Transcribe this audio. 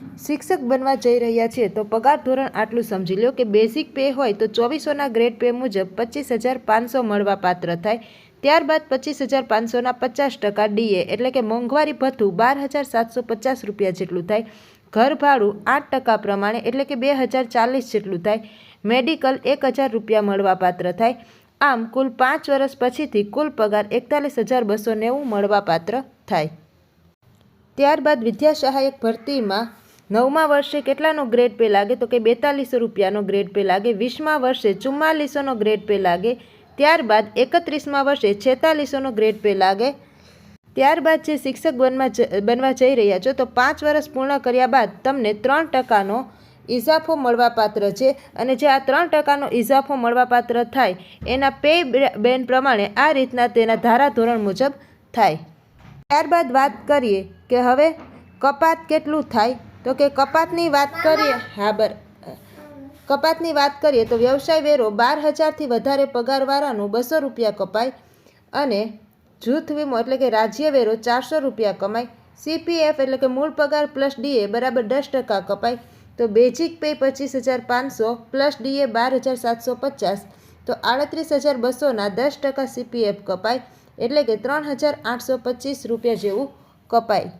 શિક્ષક બનવા જઈ રહ્યા છીએ તો પગાર ધોરણ આટલું સમજી લો કે બેઝિક પે હોય તો ચોવીસોના ગ્રેડ પે મુજબ પચીસ હજાર પાંચસો મળવા પાત્ર થાય. ત્યારબાદ પચીસ હજાર પાંચસોના પચાસ ટકા ડીએ એટલે કે મોંઘવારી ભથ્થું બાર હજાર સાતસો પચાસ રૂપિયા જેટલું થાય. ઘર ભાડું આઠ ટકા પ્રમાણે, એટલે કે બે હજાર ચાલીસ જેટલું થાય. મેડિકલ એક હજાર રૂપિયા મળવા પાત્ર થાય. આમ કુલ પાંચ વર્ષ પછીથી કુલ પગાર એકતાલીસ હજાર બસો નેવું મળવા પાત્ર થાય. ત્યારબાદ વિદ્યા સહાયક ભરતીમાં નવમા વર્ષે કેટલાનો ગ્રેડ પે લાગે? તો કે બેતાલીસો રૂપિયાનો ગ્રેડ પે લાગે. વીસમા વર્ષે ચુમ્માલીસોનો ગ્રેડ પે લાગે. ત્યારબાદ એકત્રીસમા વર્ષે છેતાલીસોનો ગ્રેડ પે લાગે. ત્યારબાદ જે શિક્ષક બનવા બનવા જઈ રહ્યા છો, તો પાંચ વર્ષ પૂર્ણ કર્યા બાદ તમને ત્રણ ટકાનો ઇઝાફો મળવાપાત્ર છે. અને જે આ ત્રણ ટકાનો ઇઝાફો મળવાપાત્ર થાય, એના પે બેન પ્રમાણે આ રીતના તેના ધારાધોરણ મુજબ થાય. ત્યારબાદ વાત કરીએ કે હવે કપાત કેટલું થાય? તો કે કપાતની વાત કરીએ, હા, બર કપાતની વાત કરીએ તો વ્યવસાય વેરો બાર હજારથી વધારે પગારવાળાનું બસો રૂપિયા કપાય અને જૂથ વીમો એટલે કે રાજ્ય વેરો ચારસો રૂપિયા કમાય. સીપીએફ એટલે કે મૂળ પગાર પ્લસ ડીએ બરાબર દસ ટકા કપાય. તો બેઝિક પે પચીસ હજાર પાંચસો પ્લસ ડીએ બાર હજાર સાતસો પચાસ. તો આડત્રીસ હજાર બસોના દસ ટકા સીપીએફ કપાય. એટલે કે ત્રણ હજાર આઠસો પચીસ રૂપિયા જેવું કપાય.